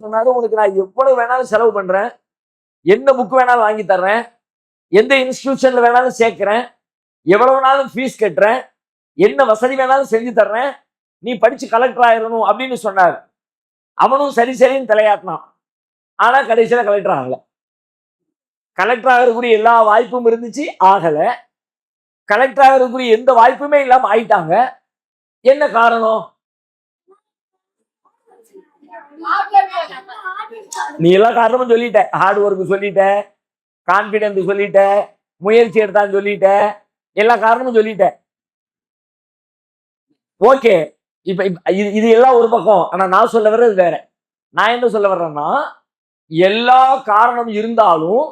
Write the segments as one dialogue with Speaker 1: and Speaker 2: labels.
Speaker 1: சொன்னாரு உனக்கு நான் எவ்வளவு வேணாலும் செலவு பண்றேன். என்ன புக் வேணாலும் வாங்கி தர்றேன். எந்த இன்ஸ்டிடியூஷன்ல வேணாலும் சேர்க்கிறேன். எவ்வளவு வேணாலும் ஃபீஸ் கட்டுறேன். என்ன வசதி வேணாலும் செஞ்சு தர்றேன். நீ படிச்சு கலெக்டர் ஆயிடணும் அப்படின்னு சொன்னார். அவனும் சரி சரின்னு தலையாட்டினான். ஆனா கடைசியில கலெக்டர் ஆகல. கலெக்டர் ஆகிறதுக்குரிய எல்லா வாய்ப்பும் இருந்துச்சு ஆகல. கலெக்டர் ஆகிறதுக்குரிய எந்த வாய்ப்புமே இல்லாம ஆயிட்டாங்க. என்ன காரணம்? நீ எல்லா காரணமும் சொல்லிட்ட ஹார்ட் ஒர்க் சொல்லிட்ட கான்பிடன்ஸ் சொல்லிட்ட முயற்சி எடுத்தான்னு சொல்லிட்ட எல்லா காரணமும் சொல்லிட்ட. ஓகே இப்ப இப்ப இது இது எல்லாம் ஒரு பக்கம். ஆனா நான் சொல்ல வர்றது வேற. நான் என்ன சொல்ல வர்றேன்னா எல்லா காரணம் இருந்தாலும்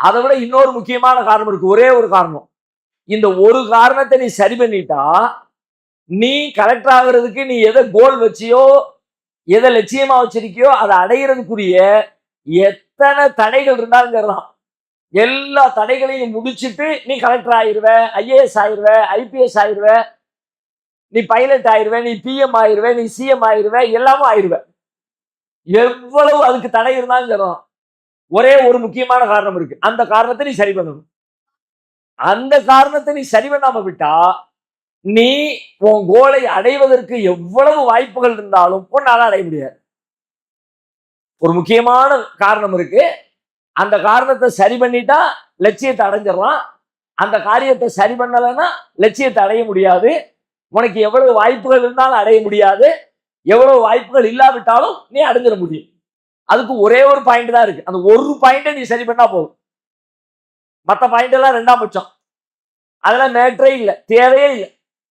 Speaker 1: அதை விட இன்னொரு முக்கியமான காரணம் இருக்கு. ஒரே ஒரு காரணம். இந்த ஒரு காரணத்தை நீ சரி பண்ணிட்டா நீ கலெக்டர் ஆகுறதுக்கு நீ எதை கோல் வச்சியோ எதை லட்சியமா வச்சிருக்கியோ அதை அடைகிறதுக்குரிய எத்தனை தடைகள் இருந்தாங்கிறதான் எல்லா தடைகளையும் முடிச்சிட்டு நீ கலெக்டர் ஆயிடுவ ஐஏஎஸ் ஆயிடுவ ஐபிஎஸ் ஆயிருவ நீ பைலட் ஆயிருவ நீ பிஎம் ஆயிருவ நீ சிஎம் ஆயிருவ எல்லாமும் ஆயிடுவ எவ்வளவு அதுக்கு தடை இருந்தாலும் ஒரே ஒரு முக்கியமான காரணம் இருக்கு. அந்த காரணத்தை நீ சரி பண்ணணும். அந்த காரணத்தை நீ சரி பண்ணாம விட்டா நீ உன் கோலை அடைவதற்கு எவ்வளவு வாய்ப்புகள் இருந்தாலும் உன்னால அடைய முடியாது. ஒரு முக்கியமான காரணம் இருக்கு. அந்த காரணத்தை சரி பண்ணிட்டா லட்சியத்தை அடைஞ்சிடலாம். அந்த காரியத்தை சரி பண்ணலைன்னா லட்சியத்தை அடைய முடியாது. உனக்கு எவ்வளவு வாய்ப்புகள் இருந்தாலும் அடைய முடியாது. எவ்வளவு வாய்ப்புகள் இல்லாவிட்டாலும் நீ அடைஞ்சிட முடியும். அதுக்கு ஒரே ஒரு பாயிண்ட் தான் இருக்கு. அந்த ஒரு பாயிண்டை நீ சரி பண்ணா போதும். மற்ற பாயிண்ட் எல்லாம் ரெண்டாம் பட்சம். அதெல்லாம் மேட்ரே இல்லை. தேவையே இல்லை.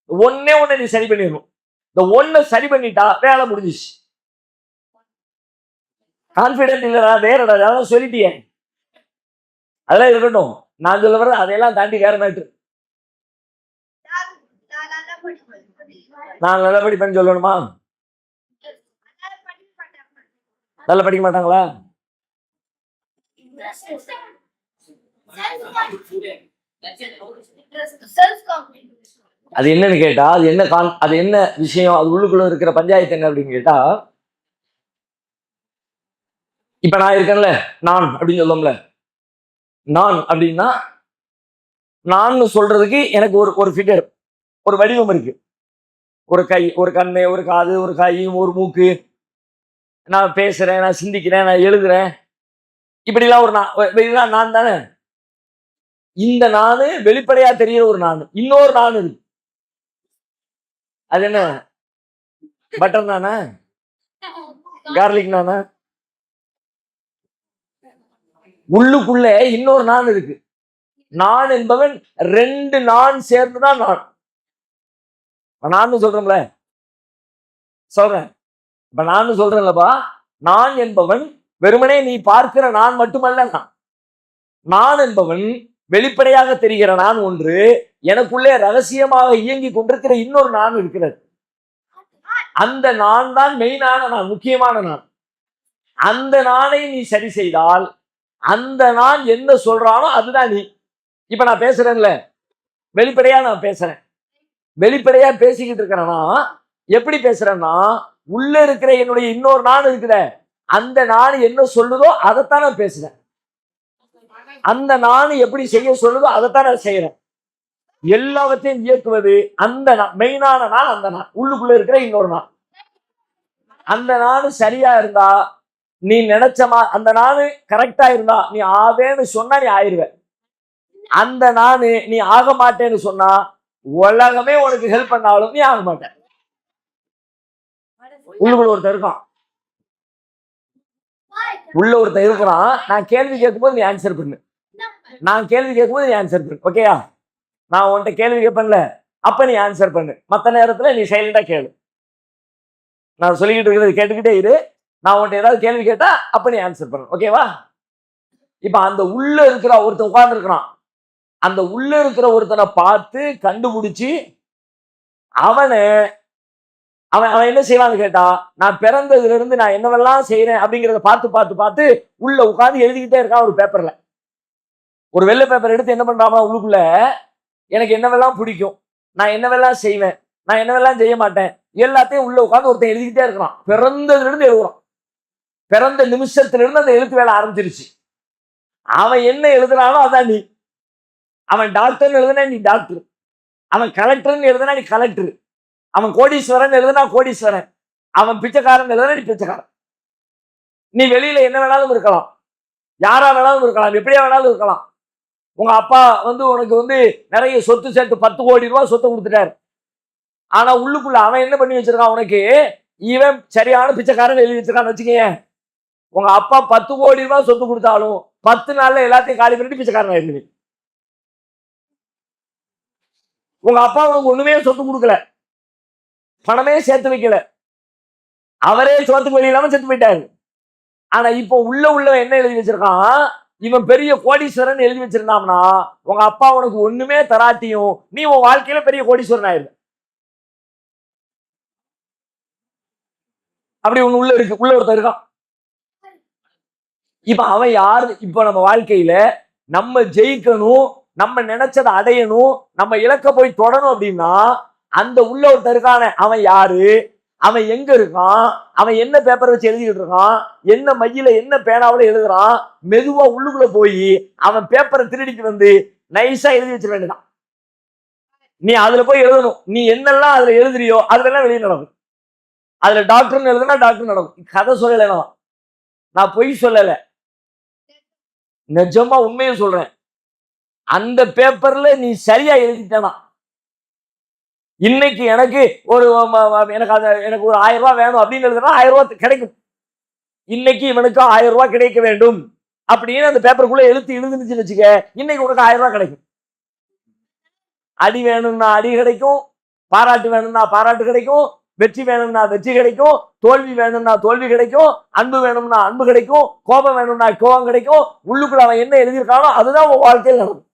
Speaker 1: ஒன்னே ஒண்ணு நீ சரி பண்ணிடணும். இந்த ஒன்று சரி பண்ணிட்டா வேலை முடிஞ்சிச்சு கான்ஃபிடென்ட் இல்லைடா வேறடா அதெல்லாம் சொல்லிட்டியே. அதெல்லாம் இருக்கட்டும். நான் சொல்ல வர அதையெல்லாம் தாண்டி வேற மேட்ரு நான் நல்லா படிப்பேன்னு சொல்லணுமா? நல்லா படிக்க மாட்டாங்களா? அது என்னன்னு கேட்டா அது என்ன கான் அது என்ன விஷயம் அது உள்ளுக்குள்ள இருக்கிற பஞ்சாயத்து என்ன அப்படின்னு கேட்டா இப்ப நான் இருக்கேன்ல நான் அப்படின்னு சொல்லுவோம்ல. நான் அப்படின்னா நான் சொல்றதுக்கு எனக்கு ஒரு ஒரு ஃபிகர் ஒரு வடிவம் இருக்கு. ஒரு கை ஒரு கண்ணு ஒரு காது ஒரு கை ஒரு மூக்கு. நான் பேசுறேன் நான் சிந்திக்கிறேன் நான் எழுதுறேன். இப்படிலாம் ஒரு நான் இதெல்லாம் நான் தானே இந்த நானு வெளிப்படையா தெரியிற ஒரு நான். இன்னொரு நான் இருக்கு. அது என்ன? பட்டர் நானா? கார்லிக் நானா? உள்ளுக்குள்ள இன்னொரு நான் இருக்கு. நான் என்பவன் ரெண்டு நான் சேர்ந்துதான் நான். நான் சொல்றேன்ல. சொல்றேன். இப்ப நான் சொல்றேன்லப்பா. நான் என்பவன் வெறுமனே நீ பார்க்கிற நான் மட்டுமல்ல நான். நான் என்பவன் வெளிப்படையாக தெரிகிற நான் ஒன்று எனக்குள்ளே ரகசியமாக இயங்கி கொண்டிருக்கிற இன்னொரு நான் இருக்கிறது. அந்த நான் தான் மெயினான நான் முக்கியமான நான். அந்த நானை நீ சரி செய்தால் அந்த நான் என்ன சொல்றானோ அதுதான் நீ. இப்ப நான் பேசுறேன்ல. வெளிப்படையா நான் பேசுறேன். வெளிப்படையா பேசிக்கிட்டு இருக்கிறேன்னா எப்படி பேசுறேன்னா உள்ள இருக்கிற என்னுடைய இன்னொரு நான் இருக்கிற அந்த நான் என்ன சொல்லுதோ அதைத்தான் நான் பேசுறேன். அந்த நான் எப்படி செய்ய சொல்லுதோ அதைத்தான் நான் செய்யறேன் எல்லாவற்றையும் இயக்குவது அந்த மெயினான நான் அந்த நான். உள்ளுக்குள்ள இருக்கிற இன்னொரு நான். அந்த நான் சரியா இருந்தா நீ நினைச்சமா அந்த நானு கரெக்டா இருந்தா நீ ஆவேன்னு சொன்னா நீ ஆயிருவ. அந்த நானு நீ ஆக மாட்டேன்னு சொன்னா உலகமே உனக்கு ஹெல்ப் பண்ணாலும் நீ ஆக மாட்டேன் உள்ளுக்குள்ள ஒருத்தர் இருக்கான். உள்ள ஒருத்தன் இருக்கிறான். நான் கேள்வி கேட்கும்போது நீ ஆன்சர் பண்ணு. நான் கேள்வி கேட்கும்போது நீ ஆன்சர் பண்ணு ஓகேயா நான் உன்கிட்ட கேள்வி கேட்பேன்ல அப்ப நீ ஆன்சர் பண்ணு. மற்ற நேரத்துல நீ சைலண்டாக கேளு. நான் சொல்லிக்கிட்டு இருக்கிறது கேட்டுக்கிட்டே இரு. நான் உன்கிட்ட ஏதாவது கேள்வி கேட்டா அப்ப நீ ஆன்சர் பண்ணு ஓகேவா இப்ப அந்த உள்ள இருக்கிற ஒருத்தன் உட்கார்ந்துருக்குறான். அந்த உள்ள இருக்கிற ஒருத்தனை பார்த்து கண்டுபிடிச்சி அவனை அவன் அவன் என்ன செய்வான்னு கேட்டா நான் பிறந்ததுல இருந்து நான் என்னவெல்லாம் செய்யறேன் அப்படிங்கிறத பார்த்து பார்த்து பார்த்து உள்ள உட்காந்து எழுதிக்கிட்டே இருக்கான் ஒரு பேப்பர்ல ஒரு வெள்ளை பேப்பர் எடுத்து என்ன பண்றாமா உள்ளுக்குள்ள? எனக்கு என்னவெல்லாம் பிடிக்கும்? நான் என்னவெல்லாம் செய்வேன்? நான் என்னவெல்லாம் செய்ய மாட்டேன்? எல்லாத்தையும் உள்ள உட்காந்து ஒருத்தன் எழுதிக்கிட்டே இருக்கிறான். பிறந்ததுல இருந்து எழுதுறான். பிறந்த நிமிஷத்துல இருந்து அந்த எழுத்து வேலை ஆரம்பிச்சிருச்சு. அவன் என்ன எழுதுனாலும் அதான் நீ. அவன் டாக்டர்னு எழுதுனா நீ டாக்டர் அவன் கலெக்டர்னு எழுதுனா நீ கலெக்டர் அவன் கோடீஸ்வரன் எழுதுனா கோடீஸ்வரன். அவன் பிச்சைக்காரன் எழுதுனா நீ பிச்சைக்காரன். நீ வெளியில என்ன வேணாலும் இருக்கலாம். யாரா வேணாலும் இருக்கலாம். எப்படியா வேணாலும் இருக்கலாம். உங்க அப்பா வந்து உனக்கு வந்து நிறைய சொத்து சேர்த்து பத்து கோடி ரூபா சொத்தை கொடுத்துட்டாரு. ஆனால் உள்ளுக்குள்ள அவன் என்ன பண்ணி வச்சிருக்கான் உனக்கு? இவன் சரியான பிச்சைக்காரன் எழுதி வச்சிருக்கான்னு வச்சுக்கேன் உங்க அப்பா பத்து கோடி ரூபா சொத்து கொடுத்தாலும் பத்து நாளில் எல்லாத்தையும் காலி பண்ணிட்டு பிச்சைக்காரன் ஆயிடுது. உங்க அப்பா உனக்கு ஒன்றுமே சொத்து கொடுக்கல. பணமே சேர்த்து வைக்கல. அவரே சோத்துக்கு வழி செத்து போயிட்டாரு. ஆனா இப்போ உள்ள உள்ளவன் என்ன எழுதி வச்சிருக்கான்? இவன் பெரிய கோடீஸ்வரன் எழுதி வச்சிருந்தான்னா உங்க அப்பா உனக்கு ஒண்ணுமே தராட்டியும் நீ உன் வாழ்க்கையில பெரிய கோடீஸ்வரன் ஆயிருந்த அப்படி ஒண்ணு உள்ள இருக்கு உள்ள ஒருத்தர் இருக்கான். இப்ப அவன் யாரு? இப்ப நம்ம வாழ்க்கையில நம்ம ஜெயிக்கணும் நம்ம நினைச்சதை அடையணும் நம்ம இலக்க போய் தொடணும் அப்படின்னா அந்த உள்ள ஒருத்தருக்கான அவன் யாரு? அவன் எங்க இருக்கான்? அவன் என்ன பேப்பர் வச்சு எழுதிட்டு இருக்கான்? என்ன மையில என்ன பேனாவில் எழுதுறான்? மெதுவா உள்ளுக்குள்ள போய் அவன் பேப்பரை திருடிக்கு வந்து நைஸா எழுதி வச்சிட வேண்டியதான் நீ அதுல போய் எழுதணும். நீ என்னெல்லாம் அதுல எழுதுறியோ அதுல வெளியே நடக்கும். அதுல டாக்டர்னு எழுதுனா டாக்டர் நடக்கும். கதை சொல்லலை நான் நான் பொய் சொல்லல. நிஜமா உண்மையும் சொல்றேன். அந்த பேப்பர்ல நீ சரியா எழுதிட்டனா? இன்னைக்கு எனக்கு ஒரு எனக்கு அந்த எனக்கு ஒரு ஆயிரம் ரூபாய் வேணும் அப்படின்னு எழுதுனா ஆயிரம் ரூபாய் கிடைக்கும். இன்னைக்கு இவனுக்கு ஆயிரம் ரூபாய் கிடைக்க வேண்டும் அப்படின்னு அந்த பேப்பருக்குள்ள எழுத்து எழுதுனுச்சுன்னு வச்சுக்க இன்னைக்கு உனக்கு ஆயிரம் ரூபாய் கிடைக்கும். அடி வேணும்னா அடி கிடைக்கும் பாராட்டு வேணும்னா பாராட்டு கிடைக்கும் வெற்றி வேணும்னா வெற்றி கிடைக்கும் தோல்வி வேணும்னா தோல்வி கிடைக்கும் அன்பு வேணும்னா அன்பு கிடைக்கும் கோபம் வேணும்னா கோபம் கிடைக்கும் உள்ளுக்குள்ள அவன் என்ன எழுதியிருக்கானோ அதுதான் உன் வாழ்க்கையில் நடக்கும்.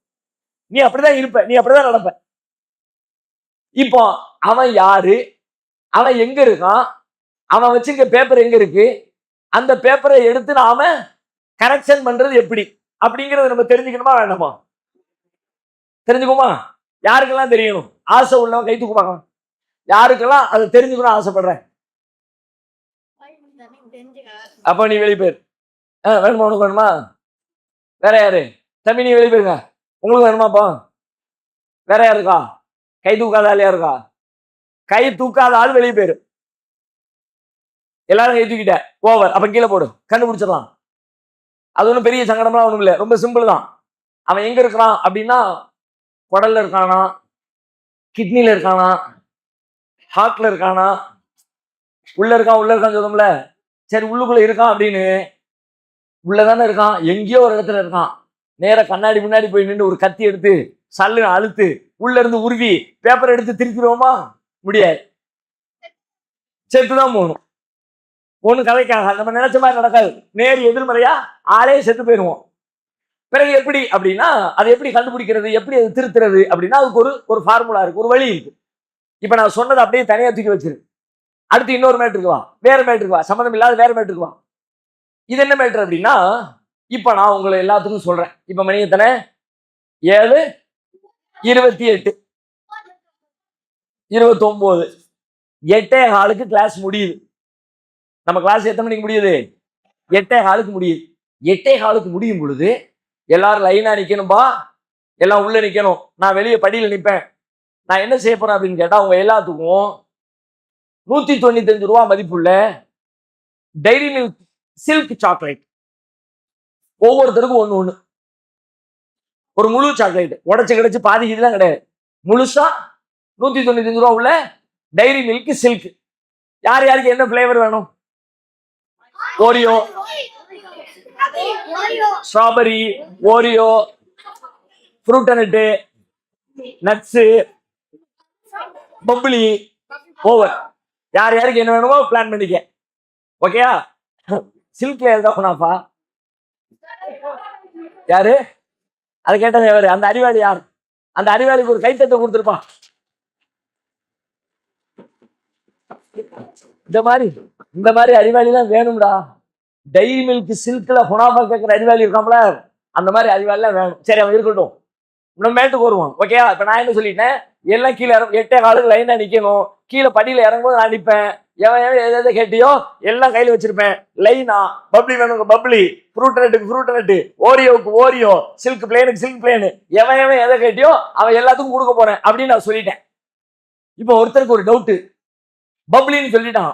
Speaker 1: நீ அப்படிதான் இருப்ப நீ அப்படிதான் நடப்ப. இப்போ அவன் யாரு? அவன் எங்க இருக்கான்? அவன் வச்சிருக்க பேப்பர் எங்க இருக்கு? அந்த பேப்பரை எடுத்து நாம கரெக்ஷன் பண்றது எப்படி? அப்படிங்கறத நம்ம தெரிஞ்சுக்கணுமா வேண்டாமா? தெரிஞ்சுக்குமா யாருக்கெல்லாம் தெரியணும்? ஆசை உள்ளவன் கை தூக்கு யாருக்கெல்லாம் அதை தெரிஞ்சுக்கணும் ஆசைப்படுறேன்? அப்போ நீ வெளியே போயிரு ஆ வேணுமா? உனக்கு வேணுமா? வேற யாரு? தம்பி நீ வெளியே போயிருங்க உங்களுக்கு வேணுமாப்பா? வேற யார் கை தூக்காத ஆள் யாருக்கா இருக்கா? கை தூக்காத ஆள் வெளியே போயிரு. எல்லாரும் கை தூக்கிட்ட. ஓவர். அப்ப கீழே போடு. கண்டுபிடிச்சிடலாம். அது ஒன்றும் பெரிய சங்கடம்லாம் ஒன்றும் இல்லை ரொம்ப சிம்பிள் தான். அவன் எங்க இருக்கிறான் அப்படின்னா குடல்ல இருக்கானா? கிட்னில இருக்கானா? ஹார்ட்ல இருக்கானா? உள்ள இருக்கான் உள்ள இருக்கான்னு சொல்லும்ல. சரி உள்ளுக்குள்ள இருக்கான் அப்படின்னு. உள்ளதானே இருக்கான். எங்கேயோ ஒரு இடத்துல இருக்கான். நேர கண்ணாடி முன்னாடி போய் நின்று ஒரு கத்தி எடுத்து சல்லு அழுத்து உள்ள இருந்து உருவி பேப்பர் எடுத்து திருப்பிடுவோமா முடியாது. செத்து தான் போகணும். ஒன்றும் கதைக்காக நம்ம நினைச்ச மாதிரி நடக்காது. நேர் எதிர்மறையா ஆளே செத்து போயிடுவோம். பிறகு எப்படி அப்படின்னா அதை எப்படி கண்டுபிடிக்கிறது எப்படி அதை திருத்துறது அப்படின்னா அதுக்கு ஒரு ஒரு ஃபார்முலா இருக்கு ஒரு வழி இருக்கு. இப்போ நான் சொன்னதை அப்படியே தனியா தூக்கி வச்சிரு. அடுத்து இன்னொரு மேட்ருக்கு வா. வேற மேட்ருக்கு வா. சம்மந்தம் இல்லாத வேற மேட்ருக்கு வா. இது என்ன மேட்ரு அப்படின்னா இப்போ நான் உங்களை எல்லாத்துக்கும் சொல்றேன். இப்போ மணி எத்தனை ஏழு இருபத்தி எட்டு. இருபத்தொம்போது. எட்டே ஹாலுக்கு கிளாஸ் முடியுது. நம்ம கிளாஸ் எத்தனை மணிக்கு முடியுது? எட்டே ஹாலுக்கு முடியுது. எட்டே ஹாலுக்கு முடியும் பொழுது எல்லாரும் லைனா நிக்கணும்பா. எல்லாம் உள்ள நிக்கணும். நான் வெளியே படியில் நிப்பேன். நான் என்ன செய்ய போறேன் அப்படின்னு கேட்டா அவங்க எல்லாத்துக்கும் நூத்தி தொண்ணூத்தஞ்சு ரூபா மதிப்புள்ள டைரி மில்க் சில்க் சாக்லேட் ஒவ்வொருத்தருக்கும் ஒன்று ஒன்று ஒரு முழு சாக்லேட் உடச்சு கிடச்சி பாதி இதெல்லாம் கிடையாது. முழுசா நூத்தி தொண்ணூத்தஞ்சு ரூபா உள்ள டைரி மில்க் சில்க் யார் யாருக்கு என்ன ஃப்ளேவர் வேணும்? Oreo strawberry Oreo fruit nut nuts bubbly over யார் யாருக்கு என்ன வேணுமோ பிளான் பண்ணிக்க. ஓகேயா சில்க்ல எழுதா யாரு? அதை கேட்டது யாரு? அந்த அறிவாளி யார்? அந்த அறிவாளிக்கு ஒரு கைத்தட்டை கொடுத்துருப்பான். இந்த மாதிரி இந்த மாதிரி அறிவாளிலாம் வேணும்டா. டைரி மில்க் சில்க்ல ஹுனாஃபா கேட்குற அறிவாளி இருக்காம்ல அந்த மாதிரி அறிவாளிலாம் வேணும். சரி அவன் இருக்கட்டும். இன்னும் மேட்டுக்கு வருவான் ஓகேவா இப்போ நான் என்ன சொல்லிட்டேன்? எல்லாம் கீழே இறங்க எட்டே காலுக்கு லைனாக நிற்கணும் கீழே படியில் இறங்கும்போது நான் நிற்பேன் எவன் எவன் எதை எதை கேட்டியோ எல்லாம் கையில் வச்சிருப்பேன். லைனா பப்ளி வேணுங்க பப்ளி ஃப்ரூட் நட்டுக்கு ஃப்ரூட் நட்டு ஓரியோவுக்கு ஓரியோ சில்க் பிளேனுக்கு சில்க் பிளேனு எவன் எவன் எதை கேட்டியோ அவன் எல்லாத்துக்கும் கொடுக்க போறேன் அப்படின்னு நான் சொல்லிட்டேன். இப்போ ஒருத்தருக்கு ஒரு டவுட்டு பப்ளின்னு சொல்லிட்டான்.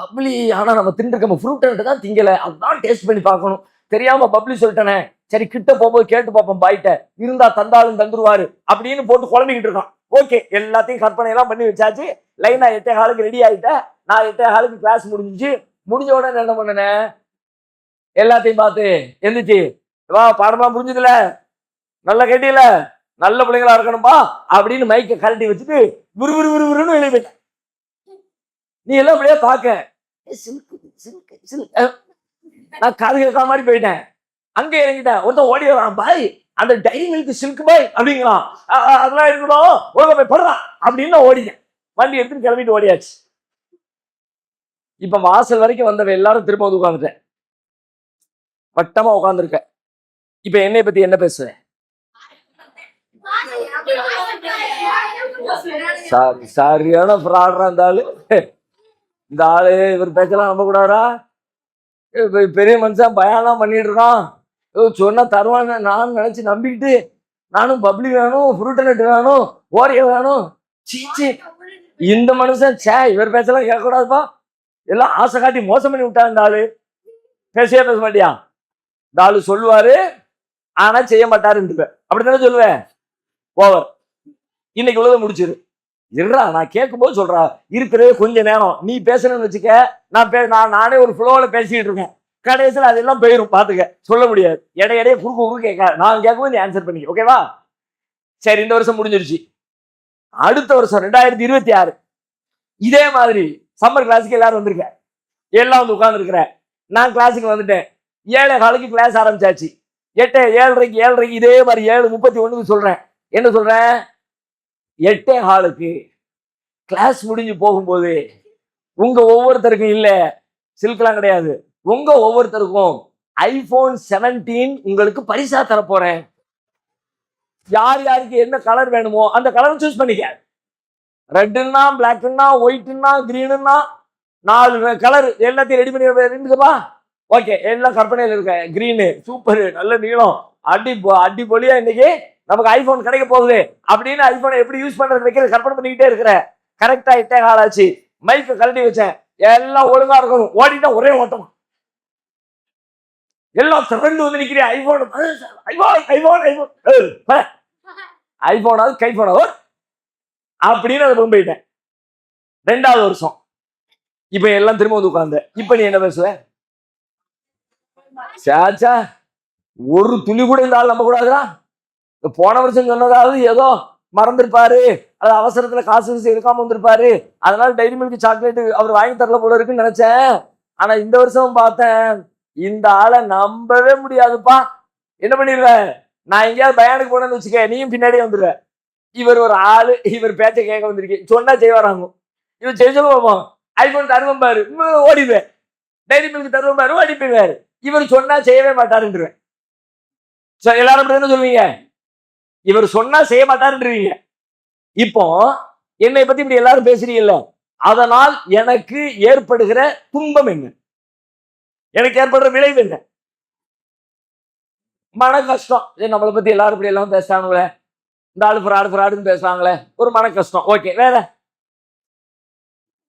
Speaker 1: பப்ளி ஆனால் நம்ம தின்றுருக்க ஃப்ரூட் நட்டு தான் திங்கலை. அதான் டேஸ்ட் பண்ணி பார்க்கணும். தெரியாமல் பப்ளி சொல்லிட்டேனே. சரி கிட்ட போகும்போது கேட்டு பார்ப்போம் பாய்ட்ட இருந்தா தந்தாலும் தந்துருவாரு அப்படின்னு போட்டு குழம்பிக்கிட்டு இருக்கான். ஓகே எல்லாத்தையும் கற்பனை எல்லாம் பண்ணி வச்சாச்சு. லைனா எட்டே காலுக்கு ரெடி ஆயிட்டேன் நான் எட்டே காலுக்கு கிளாஸ் முடிஞ்சிச்சு முடிஞ்ச உடனே என்ன பண்ணனேன் எல்லாத்தையும் பார்த்து எந்திரிச்சு வா பாடமா புரிஞ்சுதுல? நல்லா கேட்டியல நல்ல பிள்ளைங்களா இருக்கணும்பா? அப்படின்னு மைக்கை கழட்டி வச்சுட்டு விறுவிறு விறுவிறுன்னு வெளியே போயிட்டேன் நீ எல்லாம் அப்படியே பார்க்க. நான் காது கேட்காத மாதிரி போயிட்டேன். அங்க இறங்கிட்டேன் ஒருத்தன் ஓடி வரான் பாய் அந்த டைரி மில்க் சில்க் பாய் அப்படிங்கிறான். அதெல்லாம் இருக்கணும் ஒழுங்கா போய் படுறான் அப்படின்னு ஓடிட்டேன். வண்டி எடுத்துன்னு கிளம்பிட்டு ஓடியாச்சு. இப்ப வாசல் வரைக்கும் வந்தவன் எல்லாரும் திரும்ப வந்து உட்காந்துட்டேன் வட்டமா உட்காந்துருக்க இப்ப என்னை பத்தி என்ன பேசுவேன் சாரி சரியான ஃப்ராடா இந்த ஆளு. இந்த ஆளு இவர் பேச்செல்லாம் நம்ப கூடாதா பெரிய மனுஷன் பயம்லாம் பண்ணிட்டு இருக்கான். சொன்னால் சொன்னா தருவான்னு நான் நினச்சி நம்பிக்கிட்டு நானும் பப்ளி வேணும் ஃப்ரூட் நட்டு வேணும் ஓரியோ வேணும். சீச்சி இந்த மனுஷன் சே இவர் பேச்செல்லாம் கேட்கக்கூடாதுப்பா. எல்லாம் ஆசை காட்டி மோசம் பண்ணி விட்டாரு இந்த ஆளு. பேசவே பேச மாட்டியா? இந்த ஆளு சொல்லுவாரு ஆனா செய்ய மாட்டாருன்ட்டுப்பேன் அப்படி தானே சொல்லுவேன்? ஓவர் இன்னைக்கு உள்ளதை முடிச்சிரு. இருடா நான் கேட்கும்போது சொல்றா இருக்கிறதே கொஞ்ச நேரம். நீ பேசணும்னு வச்சுக்க நான் பே நான் நானே ஒரு ஃப்ளோவில் பேசிக்கிட்டு இருக்கேன். கடைசியில் அதெல்லாம் போயிடும் பார்த்துக்க. சொல்ல முடியாது. இடை இடையே குறுக்கு குறுக்கு கேட்க நான் கேட்கும்போது நீ ஆன்சர் பண்ணிக்க ஓகேவா சரி இந்த வருஷம் முடிஞ்சிருச்சு. அடுத்த வருஷம் ரெண்டாயிரத்தி இருபத்தி ஆறு. இதே மாதிரி சம்மர் கிளாஸுக்கு எல்லாரும் வந்திருக்க. எல்லாம் வந்து உட்காந்துருக்குறேன் நான் கிளாஸுக்கு வந்துட்டேன். ஏழை காலுக்கு கிளாஸ் ஆரம்பிச்சாச்சு. எட்டு ஏழரைக்கு ஏழரைக்கு இதே மாதிரி ஏழு முப்பத்தி ஒன்றுக்கு சொல்கிறேன் என்ன சொல்கிறேன் எட்டே ஹாலுக்கு கிளாஸ் முடிஞ்சு போகும்போது உங்கள் ஒவ்வொருத்தருக்கும் இல்லை சில்க்லாம் கிடையாது. உங்க ஒவ்வொருத்தருக்கும் ஐபோன் 17 உங்களுக்கு பரிசா தரப்போறேன். யார் யாருக்கு என்ன கலர் வேணுமோ அந்த கலர் சூஸ் பண்ணிக்க. ரெட்டுன்னா பிளாக்னா ஒயிட்னா கிரீனுன்னா நாலு கலர் எல்லாத்தையும் ரெடி பண்ணி இருந்துக்கப்பா ஓகே எல்லாம் கற்பனையில் இருக்க. கிரீனு சூப்பர் நல்ல நீளம். அடி அடி இன்னைக்கு நமக்கு ஐபோன் கிடைக்க போகுது. அப்படின்னு ஐபோனை எப்படி யூஸ் பண்றது வைக்கிறது கற்பனை பண்ணிக்கிட்டே இருக்கிற. கரெக்டா இட்டே காலாச்சு. மைக்கை கழட்டி வச்சேன். எல்லாம் ஒழுங்கா இருக்கணும். ஓடிட்டா ஒரே ஓட்டம். எல்லாம் திரண்டு வந்து நிக்கிறேன் ஐபோன் ஐபோன் ஐபோன் ஐபோன். ஐபோனாவது கைபோனாவது அப்படின்னு அதை கொண்டு போயிட்டேன். ரெண்டாவது வருஷம். இப்ப எல்லாம் திரும்ப வந்து உட்கார்ந்த. இப்ப நீ என்ன பேசுவ? சாச்சா ஒரு துளி கூட இந்த ஆள் நம்ப கூடாதுடா. போன வருஷம் சொன்னதாவது ஏதோ மறந்துருப்பாரு. அது அவசரத்துல காசு கீசு இருக்காம வந்திருப்பாரு. அதனால டைரி மில்க் சாக்லேட் அவர் வாங்கி தரல போல இருக்குன்னு நினைச்சேன். ஆனா இந்த வருஷம் பார்த்தேன். இந்த ஆளை நம்பவே முடியாதுப்பா. என்ன பண்ணிடுவேன்? நான் எங்கேயாவது பயானுக்கு போனேன்னு வச்சுக்க நீயும் பின்னாடியே வந்துடுவேன். இவர் ஒரு ஆளு இவர் பேச்ச கேட்க வந்திருக்கேன் சொன்னா செய்வாராங்க. இவர் செய்ய சொல்ல பார்ப்போம் ஐபோன் தருவம் பாரு. ஓடிடுவேன். டைரி மில்க் தருவம் பாரு ஓடி போயிடுவாரு. இவர் சொன்னா செய்யவே மாட்டாருன்றேன் சார் எல்லாரும் என்ன சொல்லுவீங்க? இவர் சொன்னா செய்ய மாட்டாருன்றீங்க இப்போ என்னை பத்தி இப்படி எல்லாரும் பேசுறீங்கல்ல? அதனால் எனக்கு ஏற்படுகிற துன்பம் என்ன? எனக்கு ஏற்படுற விளைவு என்ன? மன கஷ்டம். ஏய், நம்மளை பத்தி எல்லாரும் இப்படி எல்லாம் பேசுறாங்களே. இந்த ஆளு ஃப்ராடு ஃப்ராடுன்னு பேசுறாங்களே. ஒரு மன கஷ்டம். ஓகே வேற?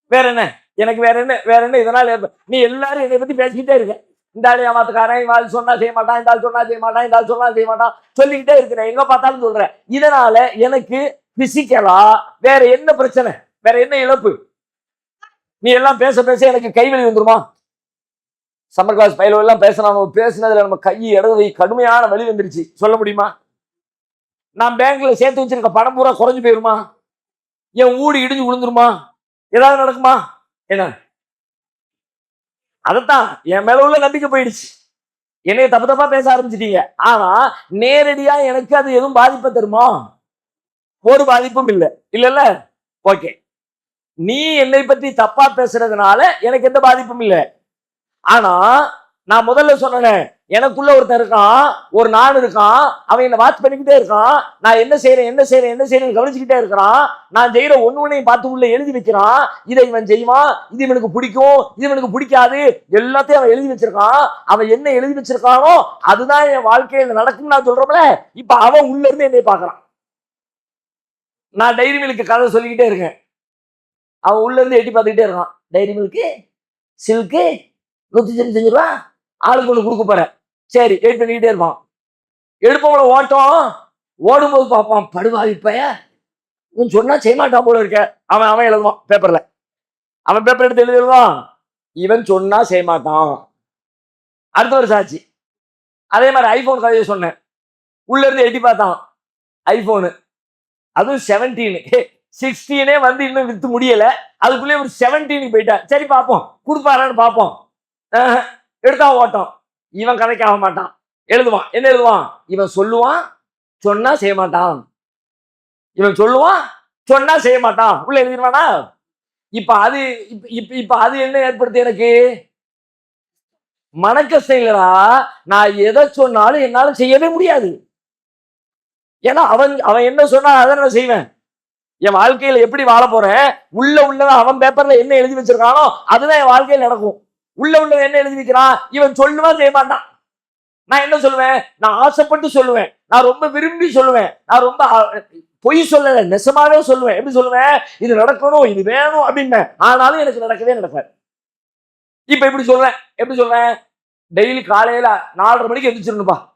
Speaker 1: வேற என்ன? எனக்கு வேற என்ன? வேற என்ன? இதனால ஏற்ப- நீ எல்லாரும் என்னை பத்தி பேசிக்கிட்டே இருக்க. இந்த ஆள் ஏமாத்துக்காரன் இந்த ஆள் சொன்னா செய்ய மாட்டான் இந்த ஆள் சொன்னா செய்ய மாட்டான் இந்த ஆள் சொன்னா செய்ய மாட்டான் சொல்லிக்கிட்டே இருக்கிறேன் எங்க பார்த்தாலும் சொல்றேன். இதனால எனக்கு பிசிக்கலா வேற என்ன பிரச்சனை? வேற என்ன இழப்பு? நீ எல்லாம் பேச பேச எனக்கு கைவெளி வந்துருமா? சம்மர் கிளாஸ் பயில எல்லாம் பேசினா நம்ம பேசினதுல நம்ம கை இடது கடுமையான வழி வந்துருச்சு. சொல்ல முடியுமா? நான் பேங்க்ல சேர்த்து வச்சிருக்க பணம் பூரா குறைஞ்சு போயிருமா? என் ஊடு இடிஞ்சு விழுந்துருமா? ஏதாவது நடக்குமா? என்ன? அதைத்தான் என் மேல உள்ள நம்பிக்கை போயிடுச்சு. என்னைய தப்பு தப்பா பேச ஆரம்பிச்சிட்டீங்க. ஆனா நேரடியா எனக்கு அது எதுவும் பாதிப்பை தருமா? ஒரு பாதிப்பும் இல்லை. இல்லைல்ல? ஓகே நீ என்னை பத்தி தப்பா பேசுறதுனால எனக்கு எந்த பாதிப்பும் இல்லை. ஆனா நான் முதல்ல சொன்னேன் எனக்குள்ள ஒருத்தன் இருக்கான் ஒரு நான் இருக்கான் அவன் என்னை வாட்ச் பண்ணிக்கிட்டே இருக்கான் நான் என்ன செய்யறேன் என்ன செய்யறேன் என்ன செய்யறேன் கவனிச்சுக்கிட்டே இருக்கிறான் நான் செய்யற ஒன்று ஒன்றையும் பார்த்து உள்ள எழுதி வைக்கிறான் இதை இவன் செய்வான் இது இவனுக்கு பிடிக்கும் இது இவனுக்கு பிடிக்காது எல்லாத்தையும் அவன் எழுதி வச்சிருக்கான் அவன் என்ன எழுதி வச்சிருக்கானோ அதுதான் என் வாழ்க்கையில நடக்கும்னு நான் சொல்றோம்ல இப்ப அவன் உள்ள இருந்து என்னை பாக்குறான் நான் டைரி மில்க்கு கதை சொல்லிக்கிட்டே இருக்கேன். அவன் உள்ள இருந்து எட்டி பார்த்துக்கிட்டே இருக்கான். டைரி மில்க்கு சில்க்கு நூற்றி செஞ்சு ரூபா ஆளுக்கு ஒன்று கொடுக்க போறேன். சரி வெயிட் பண்ணிக்கிட்டே இருப்பான் எடுப்பவங்கள ஓட்டம். ஓடும்போது பார்ப்பான் படுவா இப்பய. இவன் சொன்னா செய்ய மாட்டான் போல இருக்க. அவன் அவன் எழுதுவான் பேப்பர்ல அவன் பேப்பர் எடுத்து எழுதிடுவான் இவன் சொன்னா செய்ய மாட்டான் அடுத்த ஒரு சாட்சி அதே மாதிரி ஐபோன் கதையை சொன்னேன். உள்ள இருந்து எட்டி பார்த்தான். ஐபோனு அதுவும் செவன்டீனு சிக்ஸ்டீனே வந்து இன்னும் வித்து முடியல. அதுக்குள்ளேயே ஒரு செவன்டீனுக்கு போயிட்டான் சரி பார்ப்போம். கொடுப்பாரான்னு பார்ப்போம். எடுத்தா ஓட்டம். இவன் கதைக்காக மாட்டான். எழுதுவான். என்ன எழுதுவான்? இவன் சொல்லுவான் சொன்னா செய்ய மாட்டான். இவன் சொல்லுவான் சொன்னா செய்ய மாட்டான். உள்ள எழுதிடுவானா? இப்ப அது இப்ப இப்ப- அது என்ன ஏற்படுத்து எனக்கு? மனக்கஷ்டம் இல்லடா. நான் எதை சொன்னாலும் என்னால செய்யவே முடியாது. ஏன்னா அவன் அவன் என்ன சொன்னா அதை நான் செய்வேன். என் வாழ்க்கையில எப்படி வாழ போறேன்? உள்ள உள்ளதான் அவன் பேப்பர்ல என்ன எழுதி வச்சிருக்கானோ அதுதான் என் வாழ்க்கையில் நடக்கும். உள்ள உள்ள என்ன எழுதி வைக்கிறான் இவன் சொல்லுவான் செய்ய மாட்டான் நான் என்ன சொல்லுவேன்? நான் ஆசைப்பட்டு சொல்லுவேன். நான் ரொம்ப விரும்பி சொல்லுவேன். நான் ரொம்ப பொய் சொல்லல நெசமாவே சொல்லுவேன். எப்படி சொல்லுவேன்? இது நடக்கணும் இது வேணும் அப்படின்னு. ஆனாலும் எனக்கு நடக்கவே நடக்காது. இப்ப எப்படி சொல்றேன்? எப்படி சொல்றேன்? டெய்லி காலையில நாலரை மணிக்கு எந்திரிச்சிடணும்பா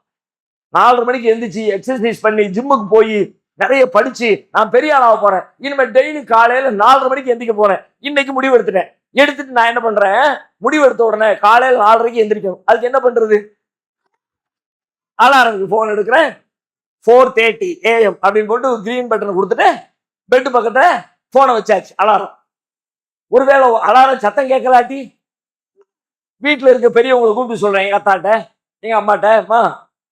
Speaker 1: நாலரை மணிக்கு எந்திரிச்சு எக்ஸசைஸ் பண்ணி ஜிம்முக்கு போய் நிறைய படிச்சு நான் பெரிய ஆளாக போறேன். இனிமேல் டெய்லி காலையில நாலரை மணிக்கு எந்திரிக்க போறேன். இன்னைக்கு முடிவு எடுத்துட்டேன். எடுத்துட்டு நான் என்ன பண்றேன்? முடிவு எடுத்த உடனே காலையில் நாலரைக்கு எந்திரிக்கணும். அதுக்கு என்ன பண்றது? அலாரத்துக்கு ஃபோன் எடுக்கிறேன். ஃபோர் தேர்ட்டி ஏஎம் அப்படின்னு போட்டு கிரீன் பட்டனை கொடுத்துட்டு பெட்டு பக்கத்தில் ஃபோனை வச்சாச்சு அலாரம். ஒருவேளை அலாரம் சத்தம் கேட்கலாட்டி? வீட்டில் இருக்க பெரியவங்களை கூப்பிட்டு சொல்கிறேன் எங்கள் அத்தாட்ட எங்கள் அம்மாட்ட அம்மா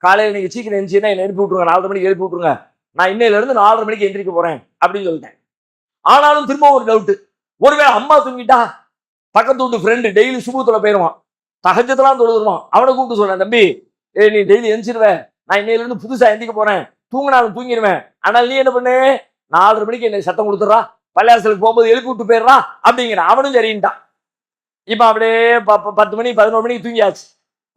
Speaker 1: காலையில் நீங்கள் சீக்கிரம் எழுந்துச்சுன்னா என்னை எழுப்பி விட்ருங்க நாலரை மணிக்கு எழுப்பி விட்ருங்க நான் இன்னையிலேருந்து நாலரை மணிக்கு எந்திரிக்க போகிறேன் அப்படின்னு சொல்லிட்டேன். ஆனாலும் திரும்ப ஒரு டவுட்டு ஒருவேளை அம்மா தூங்கிட்டா பக்கத்து வீட்டு ஃப்ரெண்டு டெய்லி சுபத்துல போயிடுவான் தகஜத்தெல்லாம் தொழுதுருவான். அவனை கூப்பிட்டு சொல்கிறேன் தம்பி ஏய் நீ டெய்லி எந்திரிச்சிருவ. நான் இன்னையிலேருந்து புதுசாக எந்திக்க போகிறேன் தூங்கினாலும் தூங்கிடுவேன் ஆனால் நீ என்ன பண்ணு? நாலரை மணிக்கு என்னை சத்தம் கொடுத்துட்றா. பள்ளியாசலுக்கு போகும்போது எழுப்பி விட்டு போயிடுறா. அப்படிங்கிற அவனும் சரின்ட்டான் இப்போ அப்படியே ப- ப- பத்து மணி பதினோரு மணிக்கு தூங்கியாச்சு.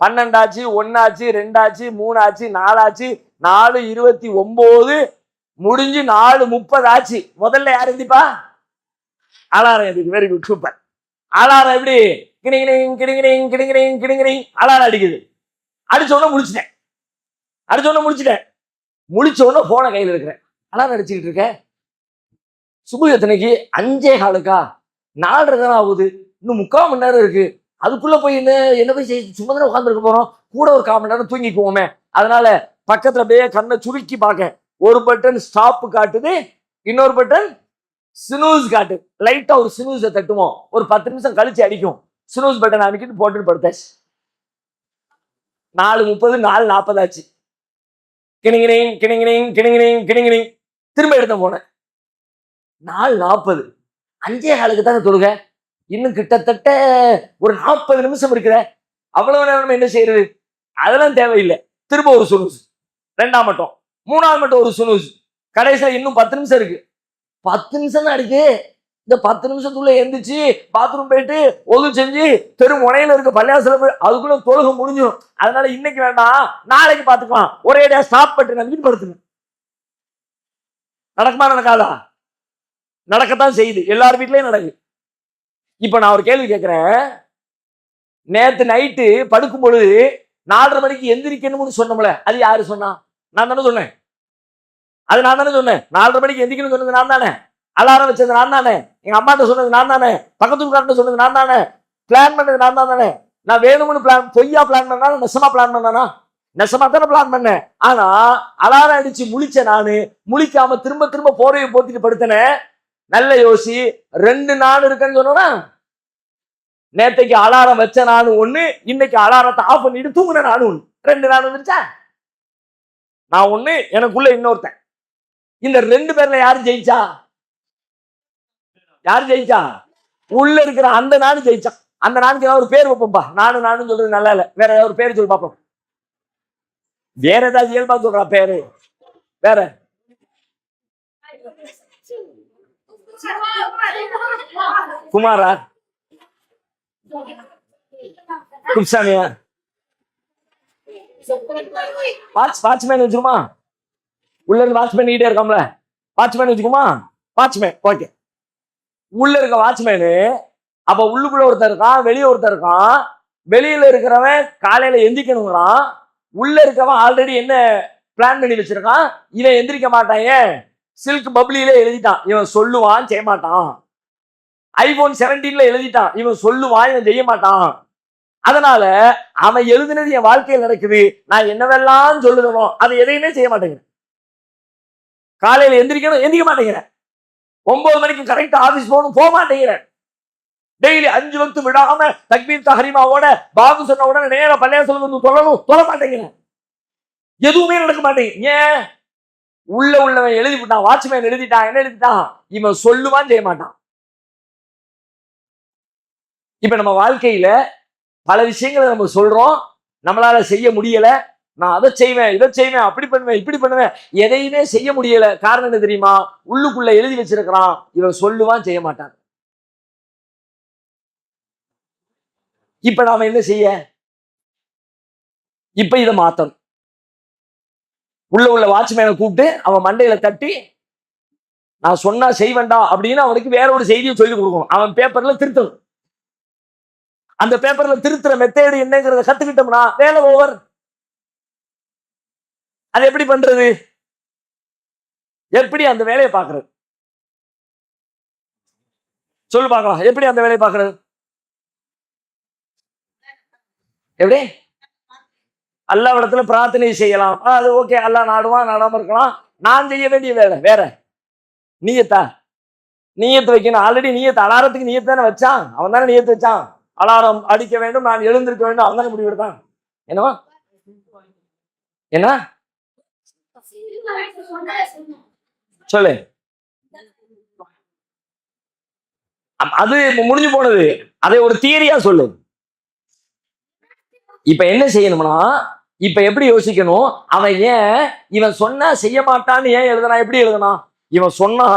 Speaker 1: பன்னெண்டாச்சு ஒன்னாச்சு ரெண்டாச்சு மூணாச்சு நாலாச்சு நாலு இருபத்தி ஒன்பது முடிஞ்சு நாலு முப்பது ஆச்சு. முதல்ல யார் எந்திப்பா? அலாரம் எதுக்கு வெரி குட் சூப்பர் அலாரம் எப்படி? கிணிங்கினிங் கிணிங்கினிங் கிணிங்கினிங் கிணிங்கினிங் அலாரம் அடிக்குது. அடிச்ச உடனே முடிச்சிட்டேன் அடிச்ச உடனே முடிச்சிட்டேன் முடிச்ச உடனே போனை கையில் இருக்கிறேன் அலாரம் அடிச்சுக்கிட்டு இருக்கேன் சுபு எத்தனைக்கு? அஞ்சே காலுக்கா? நாலரை தானே ஆகுது. இன்னும் முக்கால் மணி நேரம் இருக்கு. அதுக்குள்ள போய் என்ன என்ன போய் செய்ய சும்மா தானே உட்காந்துருக்க போறோம். கூட ஒரு கால் மணி நேரம் தூங்கிக்குவோமே. அதனால பக்கத்துல அப்படியே கண்ணை சுருக்கி பார்க்க. ஒரு பட்டன் ஸ்டாப் காட்டுது. இன்னொரு பட்டன் சினூஸ் காட்டு. லைட்டா ஒரு சினூஸை தட்டுவோம். ஒரு பத்து நிமிஷம் கழிச்சு அடிக்கும். ஸ்னூஸ் பட்டன் அமைக்கிட்டு போட்டுட்டு படுத்தாச்சு. நாலு முப்பது நாலு நாற்பது ஆச்சு. கிணிங்கினிங் கிணிங்கினிங் கிணிங்கினிங் கிணிங்கினிங் திரும்ப எடுத்த போனேன். நாலு நாற்பது அஞ்சே காலுக்கு தானே தொழுக. இன்னும் கிட்டத்தட்ட ஒரு நாற்பது நிமிஷம் இருக்கிற. அவ்வளவு நேரம் என்ன செய்யறது அதெல்லாம் தேவையில்லை. திரும்ப ஒரு சுனூஸ் ரெண்டாம் மட்டும். மூணாவது மட்டும் ஒரு சுனூஸ் கடைசியில் இன்னும் பத்து நிமிஷம் இருக்கு. பத்து நிமிஷம் தான் இருக்கு. இந்த பத்து நிமிஷத்துக்குள்ள எந்திரிச்சு பாத்ரூம் போயிட்டு ஒது செஞ்சு தெரு முனையில இருக்க பள்ளியாசல போய் அதுக்குள்ள தொழுக முடிஞ்சிடும் அதனால இன்னைக்கு வேண்டாம். நாளைக்கு பாத்துக்கலாம். ஒரே டே ஸ்டாப் பண்ணிட்டு நான் வீட்டு படுத்துங்க நடக்குமா நடக்காதா? நடக்கத்தான் செய்யுது. எல்லார் வீட்லயும் நடக்குது இப்ப நான் ஒரு கேள்வி கேட்கிறேன் நேத்து நைட்டு படுக்கும் பொழுது நாலரை மணிக்கு எந்திரிக்கணும்னு சொன்னோம்ல அது யாரு சொன்னா? நான் தானே சொன்னேன். அது நான் தானே சொன்னேன். நாலரை மணிக்கு எந்திக்கணும்னு சொன்னது நான் தானே. அலாரம் வச்சது நான் தானே. எங்க அம்மாட்ட சொன்னது நான் தானே. பக்கத்து வீட்டுக்காரட்ட சொன்னது நான் தானே. பிளான் பண்ணது நான் தான் தானே. நான் வேணும்னு பிளான் பொய்யா பிளான் பண்ணாலும் நெசமா பிளான் பண்ணானா? நெசமா தானே பிளான் பண்ணேன். ஆனா அலாரம் அடிச்சு முழிச்ச நானு முழிக்காம திரும்ப திரும்ப போரையை போத்திட்டு படுத்தனேன் நல்ல யோசி ரெண்டு நாள் இருக்குன்னு சொன்னா நேத்தைக்கு அலாரம் வச்ச நானும் ஒண்ணு இன்னைக்கு அலாரத்தை ஆஃப் பண்ணிட்டு தூங்குன நானும் ஒண்ணு. ரெண்டு நாள் வந்துருச்சா? நான் ஒண்ணு எனக்குள்ள இன்னொருத்தன். இந்த ரெண்டு பேர்ல யாரு ஜெயிச்சா? யாரு ஜெயிச்சா? உள்ள இருக்கிற அந்த நானும் ஜெயிச்சான் அந்த நானுக்கு ஏதாவது ஒரு பேர் வைப்போம்பா. நானும் நானும் சொல்றது நல்லா இல்ல. வேற ஏதாவது ஒரு பேர் சொல்லி பார்ப்போம். வேற ஏதாவது இயல்பா சொல்றா பேரு? வேற? குமாரா? குப்சாமியா? வாட்ச் வாட்ச்மேன் வச்சுக்குமா உள்ள இருந்து வாட்ச்மேன் கிட்டே இருக்காம்ல? வாட்ச்மேன் வச்சுக்குமா? வாட்ச்மேன் ஓகே உள்ள இருக்க வாட்ச்மேனு அப்ப உள்ளுக்குள்ள ஒருத்தர் இருக்கான் வெளியே ஒருத்தர் இருக்கான். வெளியில இருக்கிறவன் காலையில எந்திக்கணுங்கிறான். உள்ள இருக்கவன் ஆல்ரெடி என்ன பிளான் பண்ணி வச்சிருக்கான்? இவன் எந்திரிக்க மாட்டான் ஏன்? சில்க் பப்ளியில எழுதிட்டான். இவன் சொல்லுவான் செய்ய மாட்டான். ஐபோன் செவன்டீன்ல எழுதிட்டான். இவன் சொல்லுவான் இவன் செய்ய மாட்டான். அதனால அவன் எழுதினது என் வாழ்க்கையில் நடக்குது. நான் என்னவெல்லாம் சொல்லுதனோ அதை எதையுமே செய்ய மாட்டேங்கிறேன். காலையில் எந்திரிக்கணும் எந்திரிக்க மாட்டேங்கிறேன் ஒன்பது மணிக்கு கரெக்டாக ஆஃபீஸ் போகணும் போக மாட்டேங்கிறேன் டெய்லி அஞ்சு வக்து விடாம தக்பீர் தஹரிமாவோட பாபு சொன்ன உடனே நேர பள்ளியா சொல்லுங்க சொல்லணும் சொல்ல மாட்டேங்கிறேன் எதுவுமே நடக்க மாட்டேங்குது. ஏன்? உள்ள உள்ளவன் எழுதி விட்டான் வாட்ச்மேன் எழுதிட்டான் என்ன எழுதிட்டான்? இவன் சொல்லுவான் செய்ய மாட்டான் இப்ப நம்ம வாழ்க்கையில பல விஷயங்களை நம்ம சொல்றோம் நம்மளால செய்ய முடியல நான் அதை செய்வேன் இதை செய்வேன் அப்படி பண்ணுவேன் இப்படி பண்ணுவேன். எதையுமே செய்ய முடியல. காரணம் என்ன தெரியுமா? உள்ளுக்குள்ள எழுதி வச்சிருக்கிறான். இவன் சொல்லுவான் செய்ய மாட்டான். இப்ப நாம என்ன செய்ய? இப்ப இதை மாத்தணும். உள்ள உள்ள வாட்ச்மேனை கூப்பிட்டு அவன் மண்டையில தட்டி நான் சொன்னா செய்வேன்டா அப்படின்னு அவனுக்கு வேற ஒரு செய்தியை சொல்லி கொடுக்கணும். அவன் பேப்பர்ல திருத்தணும். அந்த பேப்பர்ல திருத்துற மெத்தேடு என்னங்கிறத கத்துக்கிட்டோம்னா வேலை ஓவர் அது எப்படி பண்றது? எப்படி அந்த வேலையை பார்க்கறது? சொல்லு பார்க்கலாம். எப்படி அந்த வேலையை பார்க்கறது? எப்படி? அல்லாவிடத்துல பிரார்த்தனை செய்யலாம். அது ஓகே. அல்லா நாடுவான் நாடாம இருக்கலாம். நான் செய்ய வேண்டிய வேலை வேற. நீயத்தா? நீயத்து வைக்கணும். ஆல்ரெடி நீயத்து அலாரத்துக்கு நீயத்து தானே வச்சான். அவன் தானே நீயத்து வச்சான். அலாரம் அடிக்க வேண்டும் நான் எழுந்திருக்க வேண்டும். அவன் தானே முடிவு எடுத்தான் என்னவா? என்ன? சொல்லு. அது முடிஞ்சு போனது. அதை ஒரு தியரியா சொல்லு. இப்ப என்ன செய்யணும்னா இப்ப எப்படி யோசிக்கணும்? அவன் ஏன் இவன் சொன்னா செய்ய மாட்டான்னு ஏன் எழுதுனா? எப்படி எழுதுனா? இவன் சொன்னா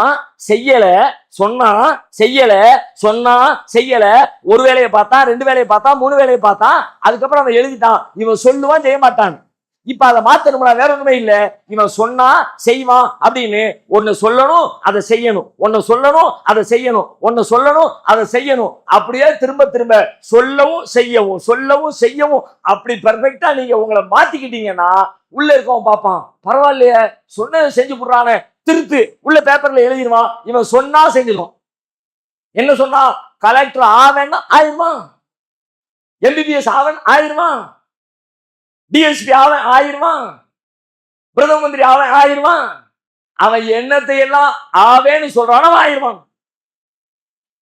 Speaker 1: செய்யல சொன்னா செய்யல சொன்னா செய்யல. ஒரு வேலையை பார்த்தா ரெண்டு வேலையை பார்த்தா மூணு வேலையை பார்த்தா அதுக்கப்புறம் அவன் எழுதிட்டான். இவன் சொல்லுவான் செய்ய மாட்டான். இப்ப அதை மாத்தணும்னா வேற ஒண்ணுமே இல்ல. இவன் சொன்னா செய்வான் அப்படின்னு. ஒன்னு சொல்லணும் அதை செய்யணும். ஒன்னு சொல்லணும் அதை செய்யணும். ஒன்னு சொல்லணும் அதை செய்யணும். அப்படியே திரும்ப திரும்ப சொல்லவும் செய்யவும் சொல்லவும் செய்யவும். அப்படி பெர்ஃபெக்டா நீங்க உங்களை மாத்திக்கிட்டீங்கன்னா உள்ள இருக்கவன் பார்ப்பான் பரவாயில்லையே சொன்னதை செஞ்சு போடுறானே திருத்து உள்ள பேப்பர்ல எழுதிடுவான். இவன் சொன்னா செஞ்சிருவான். என்ன சொன்னா? கலெக்டர் ஆவேன்னா ஆயிருவான் எம்பிபிஎஸ் ஆவன் ஆயிருவான் டிஎஸ்பி அவன் ஆயிடுவான். பிரதம மந்திரி அவன் ஆயிடுவான். அவன் எண்ணத்தை எல்லாம் ஆவேன்னு சொல்றான் அவன்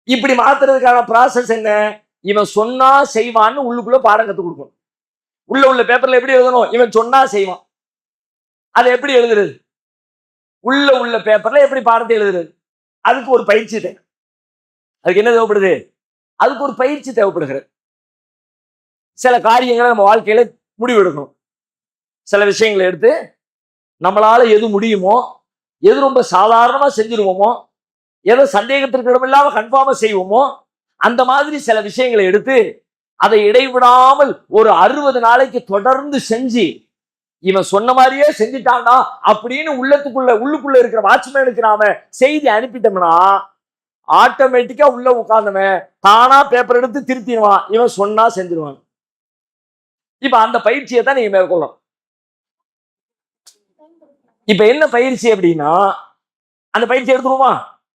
Speaker 1: இப்படி மாத்துறதுக்கான ப்ராசஸ் என்ன? இவன் சொன்னா செய்வான்னு உள்ளுக்குள்ள பாடம் கத்து கொடுக்கணும். உள்ள உள்ள பேப்பர்ல எப்படி எழுதணும்? இவன் சொன்னா செய்வான். அதை எப்படி எழுதுறது? உள்ள உள்ள பேப்பர்ல எப்படி பாடத்தை எழுதுறது? அதுக்கு ஒரு பயிற்சி தேவை. அதுக்கு என்ன தேவைப்படுது? அதுக்கு ஒரு பயிற்சி தேவைப்படுகிறது. சில காரியங்களை நம்ம வாழ்க்கையில முடிவெடுக்கணும். சில விஷயங்களை எடுத்து நம்மளால எது முடியுமோ எது ரொம்ப சாதாரணமாக செஞ்சிருவோமோ எதை சந்தேகத்திற்கு கன்ஃபார்மாக செய்வோமோ அந்த மாதிரி சில விஷயங்களை எடுத்து அதை இடைவிடாமல் ஒரு அறுபது நாளைக்கு தொடர்ந்து செஞ்சு இவன் சொன்ன மாதிரியே செஞ்சிட்டான்டா அப்படின்னு உள்ளத்துக்குள்ள உள்ளுக்குள்ள இருக்கிற வாட்ச்மேனுக்கு நாம செய்தி அனுப்பிட்டோம்னா ஆட்டோமேட்டிக்கா உள்ள உட்கார்ந்தவன் தானா பேப்பர் எடுத்து திருத்திடுவான். இவன் சொன்னா செஞ்சிருவான். இப்ப அந்த பயிற்சியை தான் நீங்க மேற்கொள்ளணும். இப்ப என்ன பயிற்சி அப்படின்னா அந்த பயிற்சி எடுத்துருவோமா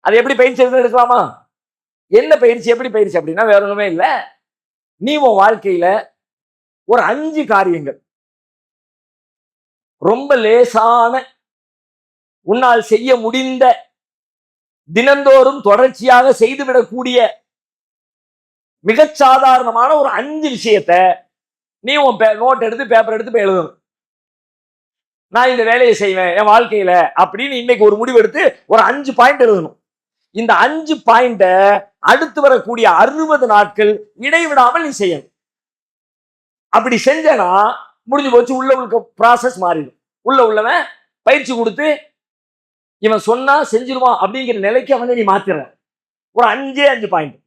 Speaker 1: அது எப்படி பயிற்சி எடுத்து எடுக்கலாமா? என்ன பயிற்சி எப்படி பயிற்சி அப்படின்னா வேற ஒண்ணுமே இல்ல. நீ உன் வாழ்க்கையில ஒரு அஞ்சு காரியங்கள். ரொம்ப லேசான உன்னால் செய்ய முடிந்த தினந்தோறும் தொடர்ச்சியாக செய்துவிடக்கூடிய மிகச்சாதாரணமான ஒரு அஞ்சு விஷயத்தை நீ உன் நோட் எடுத்து பேப்பர் எடுத்து போய் எழுதணும். நான் இந்த வேலையை செய்வேன் என் வாழ்க்கையில அப்படின்னு இன்னைக்கு ஒரு முடிவு எடுத்து ஒரு அஞ்சு பாயிண்ட் எழுதணும். இந்த அஞ்சு பாயிண்ட அடுத்து வரக்கூடிய அறுபது நாட்கள் இடைவிடாமல் நீ செய்யணும். அப்படி செஞ்சனா முடிஞ்சு போச்சு உள்ள உள்ள ப்ராசஸ் மாறிடும். உள்ள உள்ளவன் பயிற்சி கொடுத்து இவன் சொன்னா செஞ்சிருவான் அப்படிங்கிற நிலைக்கு அவனை நீ மாத்திடுற ஒரு அஞ்சே அஞ்சு பாயிண்ட்